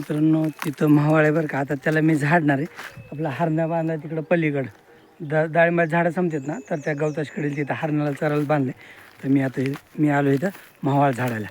मित्रांनो तिथं महावाळ आहे बरं का. आता त्याला मी झाडणार आहे. आपला हरणा बांधला तिकडं पलीकडं. दा डाळिंबा झाडं संपतात ना तर त्या गवताशकडील तिथं हरणाला चरायला बांधले तर मी आता मी आलो इथं महावाळ झाडाला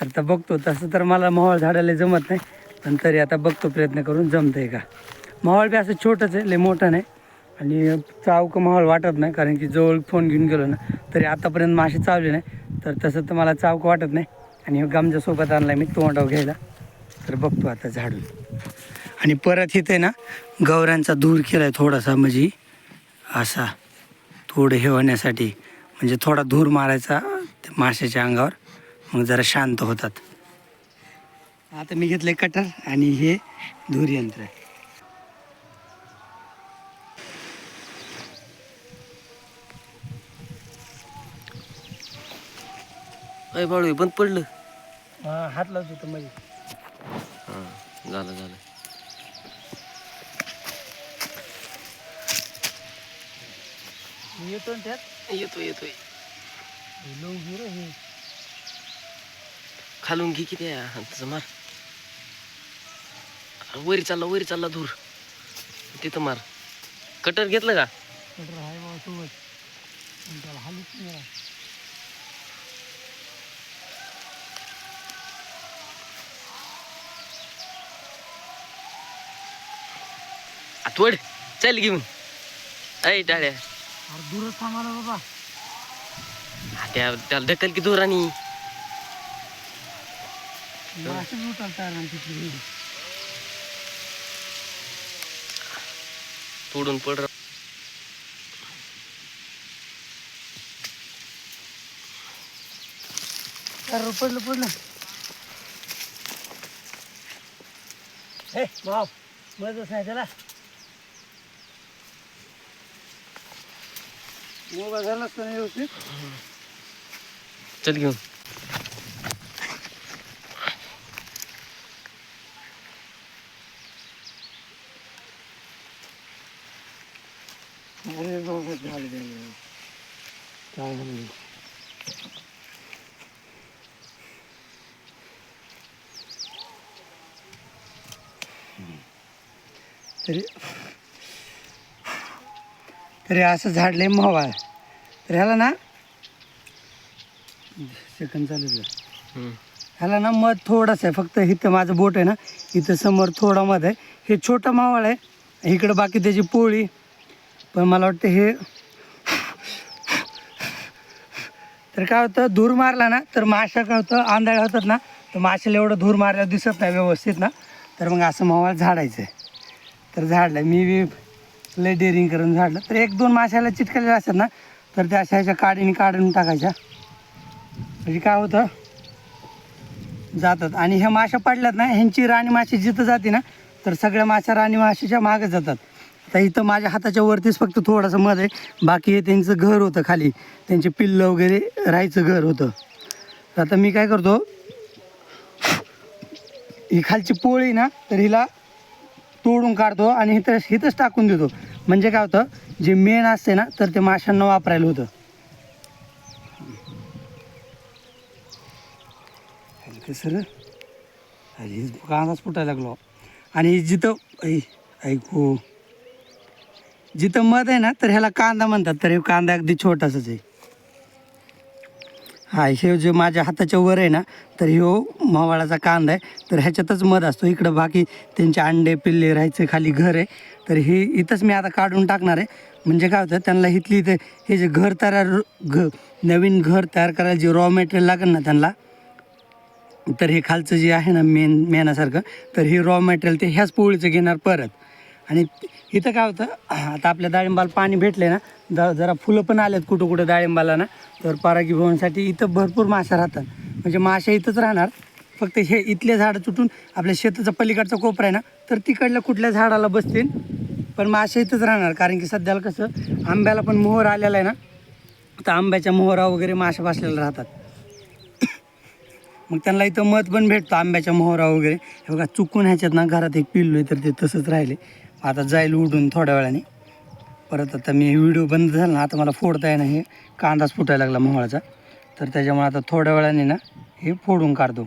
तर आता बघतो तसं तर मला महावाळ झाडाला जमत नाही पण तरी आता बघतो प्रयत्न करून जमतंय का. महावाळ बी असं छोटंच आहे लय मोठं नाही. आणि चावक महावाळ वाटत नाही कारण की जवळ फोन घेऊन गेलो ना तरी आतापर्यंत मासे चावले नाही. तर तसं तर मला चावकं वाटत नाही. आणि गमच्या आणला मी तोंडाव घ्यायला. तर बघतो आता झाडून आणि परत इथे ना गौऱ्यांचा धूर केला आहे थोडासा म्हणजे असा थोडं हे होण्यासाठी. म्हणजे थोडा धूर मारायचा त्या माशाच्या अंगावर मग जरा शांत होतात. आता मी घेतलं कटर आणि हे धूर यंत्र आहे बाळू हे बंद पडलं. हात लावतो हां झालं झालं. येतो ना त्यात? येतोय येतोय. हे खालून घे किती आहे मार. वरी चालला वरी चालला धूर. तिथं मार. कटर घेतलं का? कटर आहे बाबा सोबत. त्याला हालूच नाही आतवड चल घेऊन. अय टाळ्या अरे दूरच थांबाला बाबा. त्या त्याला ढकल की धूर आणि. तोडून पड पडलं पडलं. हे भाव मजच नाही त्याला. मोबाईल झाला असता ना व्यवस्थित? चल घेऊन. अरे बाबा झालं काय झालं तरी तरी असं झाडलंय मोबाईल तर ह्याला ना सेकंद चालू. ह्याला ना मध थोडंसं आहे फक्त इथं माझं बोट आहे ना इथं समोर थोडा मध आहे. हे छोटं मावळ आहे इकडं बाकी त्याची पोळी. पण मला वाटतं हे तर काय होतं धूर मारला ना तर माशा काय होतं आंधळ्या होतात ना तर माशाला एवढं धूर मारल्यावर दिसत नाही व्यवस्थित ना. तर मग असं मावळ झाडायचं आहे. तर झाडलं मी बी लय डेअरिंग करून झाडलं तर एक दोन माशाला चिटकलेल्या असतात ना तर त्या अशा ह्याच्या काडीने काढून टाकायच्या. म्हणजे काय होतं? जातात. आणि ह्या माशा पडल्यात ना ह्यांची राणी माशी जिथं जाते ना तर सगळ्या माशा राणी माशीच्या मागे जातात. आता इथं माझ्या हाताच्या वरतीच फक्त थोडंसं मध आहे. बाकी हे त्यांचं घर होतं खाली. त्यांचे पिल्लं वगैरे राहायचं घर होतं. तर आता मी काय करतो ही खालची पोळी ना तर हिला तोडून काढतो आणि इथं इथंच टाकून देतो. म्हणजे काय होतं जे मेन असते ना तर ते माशांना वापरायला होतं. सर अरे कांदाच फुटायला लागलो. आणि जिथं ऐ ऐकू. जिथं मध आहे ना तर ह्याला कांदा म्हणतात तर हे कांदा अगदी छोटासाच आहे. हा हे जे माझ्या हाताच्या वर आहे ना तर ह्यो मावाळाचा कांदा आहे. तर ह्याच्यातच मध असतो. इकडं बाकी त्यांचे अंडे पिल्ले राहायचे खाली घर आहे. तर हे इथंच मी आता काढून टाकणार आहे. म्हणजे काय होतं त्यांना इथली इथे हे जे घर तयार घ नवीन घर तयार करायला जे रॉ मटेरियल लागेल ना त्यांना तर हे खालचं जे आहे ना मेन मेनासारखं तर हे रॉ मटेरियल ते ह्याच पोळीचं घेणार परत. आणि इथं काय होतं आता आपल्या डाळिंबाला पाणी भेटले ना द जरा फुलं पण आलेत कुठं कुठं डाळिंबाला ना तर परागीभवनसाठी इथं भरपूर माशा राहतात. म्हणजे माशा इथंच राहणार फक्त हे इथले झाडं तुटून आपल्या शेताचा पलीकडचा कोपरा आहे ना तर तिकडल्या कुठल्या झाडाला बसतील पण माशा इथंच राहणार. कारण की सध्याला कसं आंब्याला पण मोहर आलेला आहे ना तर आंब्याच्या मोहरा वगैरे माशा बसलेल्या राहतात. मग त्यांना इथं मध पण भेटतो आंब्याच्या मोहरा वगैरे. हे बघा चुकून ह्याच्यात ना घरात एक पिल्लो आहे तर ते तसंच राहिले. आता जाईल उडून थोड्या वेळाने. परत आता मी व्हिडिओ बंद झाला ना आता मला फोडता येणं हे कांदाच फुटायला लागला मोहळाचा. तर त्याच्यामुळे आता थोड्या वेळाने ना हे फोडून काढतो.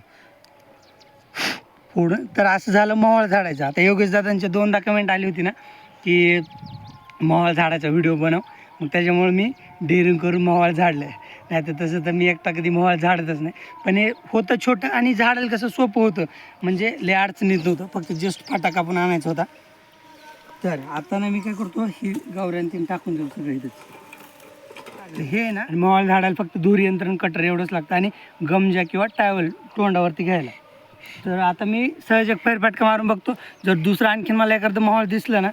फोडून तर असं झालं मोहळ झाडायचं. आता योगेश दादांचे दोनदा कमेंट आली होती ना की मोहळ झाडाचा व्हिडिओ बनव. मग त्याच्यामुळे मी डेअरिंग करून मोहळ झाडलं आहे नाही तर तसं तर मी एकटा कधी मोहळ झाडतच नाही. पण हे होतं छोटं आणि झाडायला कसं सोपं होतं. म्हणजे लय अडचणीत नव्हतं. फक्त जस्ट फटाका पण आणायचा होता. तर आता ना मी काय करतो ही गावऱ्यान तीन टाकून देऊ सगळं इथं. हे ना मोबाईल झाडाला फक्त दूर यंत्रण कटर एवढंच लागतं आणि गमजा किंवा टायवल तोंडावरती घ्यायला. तर आता मी सहज एक फेरफटका मारून बघतो जर दुसरं आणखीन मला एखादं माहोल दिसलं ना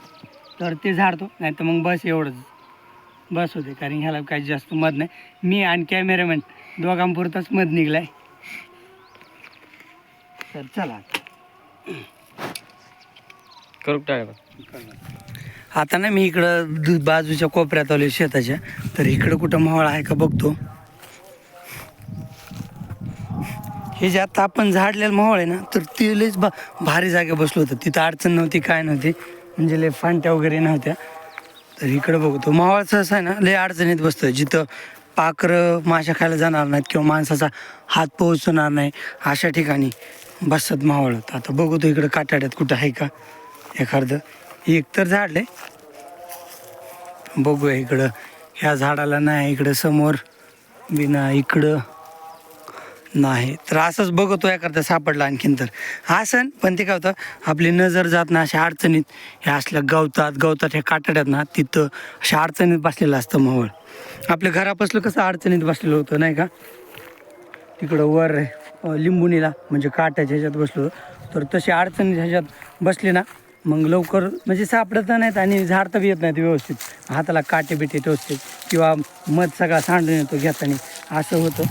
तर ते झाडतो नाही तर मग बस एवढंच. बस होते कारण ह्याला काही जास्त मध नाही. मी आणि कॅमेरामॅन दोघांपुरताच मध निघलाय. तर चला. करू टाळ्या? आता ना मी इकडं दु- बाजूच्या कोपऱ्यात आलो शेताच्या. तर इकडं कुठं मावळ आहे का बघतो. हे जे आता आपण झाडलेलं मावळ आहे ना तर ते लईच बा भारी जागे बसलो होतं. तिथं अडचण नव्हती काय नव्हती. म्हणजे लय फांट्या वगैरे नव्हत्या. तर इकडं बघतो. मावळचं असं आहे ना लय अडचणीत बसतं जिथं पाखरं माशा खायला जाणार नाहीत किंवा माणसाचा हात पोहोचणार नाही अशा ठिकाणी बसतात मावळत आता बघतो इकडं काटाड्यात कुठं आहे का एखादं. एक तर आहे बघूया इकडं. ह्या झाडाला नाही इकडं समोर बिना इकडं नाही. तर असंच बघतो एखादा सापडला आणखीन तर. असं पण ते काय होतं आपली नजर जात ना अशा अडचणीत. ह्या असल्या गवतात गवतात ह्या काटाड्यात ना तिथं अशा अडचणीत बसलेलं असतं मवळ. आपल्या घरापासलं कसं अडचणीत बसलेलं होतं नाही का? तिकडं वर लिंबुनीला म्हणजे काट्याच्या ह्याच्यात बसलो तर तशी अडचणी ह्याच्यात बसले ना मग लवकर म्हणजे सापडत नाहीत आणि झाडता बी येत नाहीत व्यवस्थित. हाताला काटे बिटे व्यवस्थित किंवा मध सगळा सांडून येतो घेताना. असं होतं.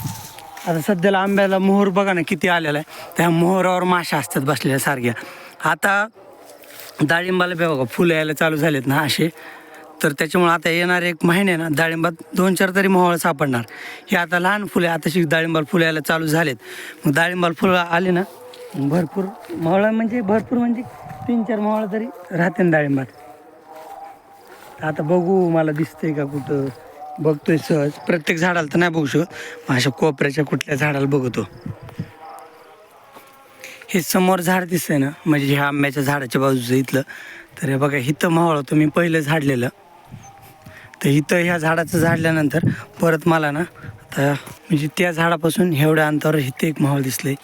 आता सध्याला आंब्याला मोहर बघा ना किती आलेला आहे. त्या मोहरावर माशा असतात बसलेल्या सारख्या. आता डाळिंबाला बी बघा फुलं यायला चालू झालेत ना असे. तर त्याच्यामुळे आता येणारे एक महिने ना डाळिंबात दोन चार तरी मोहळ सापडणार. हे आता लहान फुले आताशी डाळिंबाला फुलं यायला चालू झालेत. मग डाळिंबाला फुलं आले ना भरपूर मावळा म्हणजे भरपूर म्हणजे तीन चार मावळा तरी राहते ना डाळिंबात. आता बघू मला दिसतंय का कुठं? बघतोय सहज. प्रत्येक झाडाला तर नाही बघू शकत. अशा कोपऱ्याच्या कुठल्या झाडाला बघतो. हे समोर झाड दिसतंय ना? म्हणजे ह्या आंब्याच्या झाडाच्या बाजूचं इथलं. तर हे बघा इथं मावळं तुम्ही पहिलं झाडलेलं. तर इथं ह्या झाडाचं झाडल्यानंतर परत मला ना आता म्हणजे त्या झाडापासून एवढ्या अंतरावर इथं एक महावळ दिसलं आहे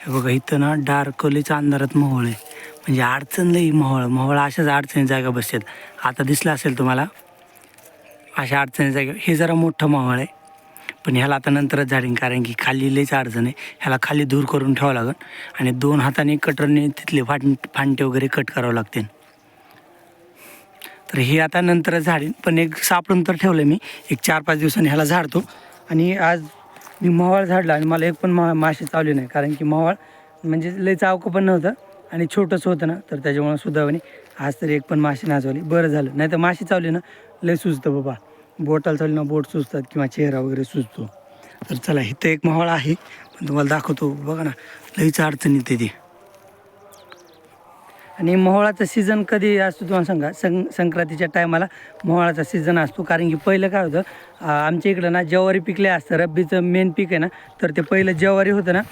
हे बघा इथं ना डार्कलीच्या अंधारात मोहळ आहे. म्हणजे अडचण लई मोहळ मोहळ अशाच अडचणी जागा बसतात. आता दिसलं असेल तुम्हाला अशा अडचणी जागा हे जरा मोठं मोहळ आहे. पण ह्याला आता नंतरच झाडीन कारण की खाली लईच अडचण आहे. ह्याला खाली दूर करून ठेवावं लागेल. आणि दोन हाताने कटरने तिथले फाट फांटे वगैरे कट करावं लागतील. तर हे आता नंतरच झाडीन पण एक सापडून तर ठेवलं मी. एक चार पाच दिवसांनी ह्याला झाडतो. आणि आज मी मोवाळ झाडला आणि मला एक पण मा मासे चावले नाही. कारण की मोवाळ म्हणजे लय चावकं पण नव्हतं आणि छोटंसं होतं ना तर त्याच्यामुळे सुद्धा आज तरी एक पण मासे नाचवली. बरं झालं. नाही तर मासे चावली ना लय सुचतं बाबा. बोटाला चावली ना बोट सुचतात किंवा चेहरा वगैरे सुचतो तर चला इथं एक मावळ आहे. पण तुम्हाला दाखवतो. बघा ना लईच अडचण येते ती. आणि मोहळाचा सीझन कधी असतो तुम्हाला सांगा? सं संक्रांतीच्या टायमाला मोहळाचा सीझन असतो. कारण की पहिलं काय होतं आमच्या इकडं ना ज्वारी पिकले असतं. रब्बीचं मेन पीक आहे ना तर ते पहिलं ज्वारी होतं ना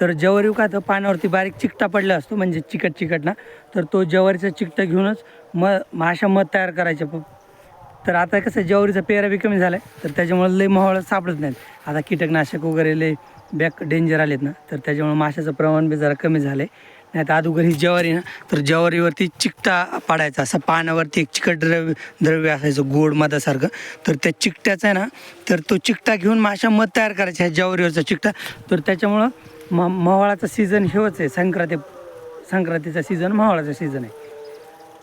तर ज्वारी काय तर पाण्यावरती बारीक चिकटा पडला असतो म्हणजे चिकट चिकट ना तर तो ज्वारीचा चिकटा घेऊनच म माशा मध तयार करायच्या प- तर आता कसं ज्वारीचा पेरा बी कमी झाला आहे तर त्याच्यामुळे लई मोहळ सापडत नाहीत. आता कीटकनाशक वगैरे लई बॅक डेंजर आलेत ना तर त्याच्यामुळे माशाचं प्रमाण बी जरा कमी झालं आहे नाही तर अगोदर ही ज्वारी ना तर ज्वारीवरती चिकटा पडायचा. असं पानावरती एक चिकट द्रव्य द्रव्य असायचं गोड मधासारखं. तर त्या चिकट्याचा आहे ना तर तो चिकटा घेऊन माशा मध तयार करायचा ह्या ज्वारीवरचा चिकटा. तर त्याच्यामुळं म मोहळाचा सीझन हेच आहे. संक्रांती संक्रांतीचा सीझन मोहळाचा सीझन आहे.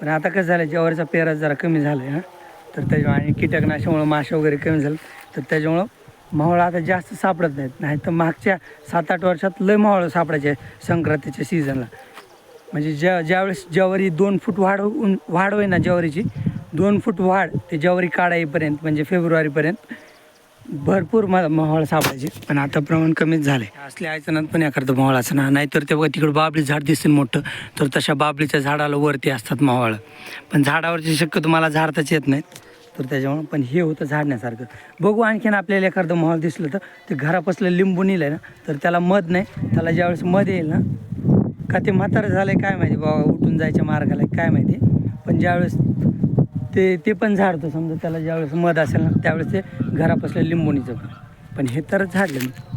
पण आता कसं झालं ज्वारीचा पेरा जरा कमी झाला आहे ना तर त्याच्यामुळे आणि कीटकनाशामुळं माशा वगैरे कमी झालं. तर त्याच्यामुळं मावळं आता जास्त सापडत नाहीत. नाही तर मागच्या सात आठ वर्षात लय मावळं सापडायचे संक्रांतीच्या सीझनला म्हणजे ज्या ज्यावेळेस ज्वारी दोन फूट वाढ वाढ होईना ज्वारीची दोन फूट वाढ ते ज्वारी काढाईपर्यंत म्हणजे फेब्रुवारीपर्यंत भरपूर म मोहळ सापडायचे. पण आता प्रमाण कमीच झाले असले आयचनात पण एखादं मोहळ असं ना नाहीतर ते बघा तिकडं बाबळी झाड दिसेल मोठं. तर तशा बाबळीच्या झाडाला वरती असतात मोहळ पण झाडावरची शक्यतो मला झाडताच येत नाहीत. तर त्याच्यामुळं पण हे होतं झाडण्यासारखं. बघू आणखीन आपल्याला एखादं मॉल दिसलं तर ते घरापासलं लिंबू नेलं ना तर त्याला मध नाही त्याला ज्यावेळेस मध येईल ना का ते म्हातारं झालंय काय माहिती बाबा उठून जायच्या मार्गाला काय माहिती. पण ज्यावेळेस ते ते पण झाडतं समजा त्याला ज्यावेळेस मध असेल ना त्यावेळेस ते घरापासलं लिंबू पण पण हे तर झाडलं मी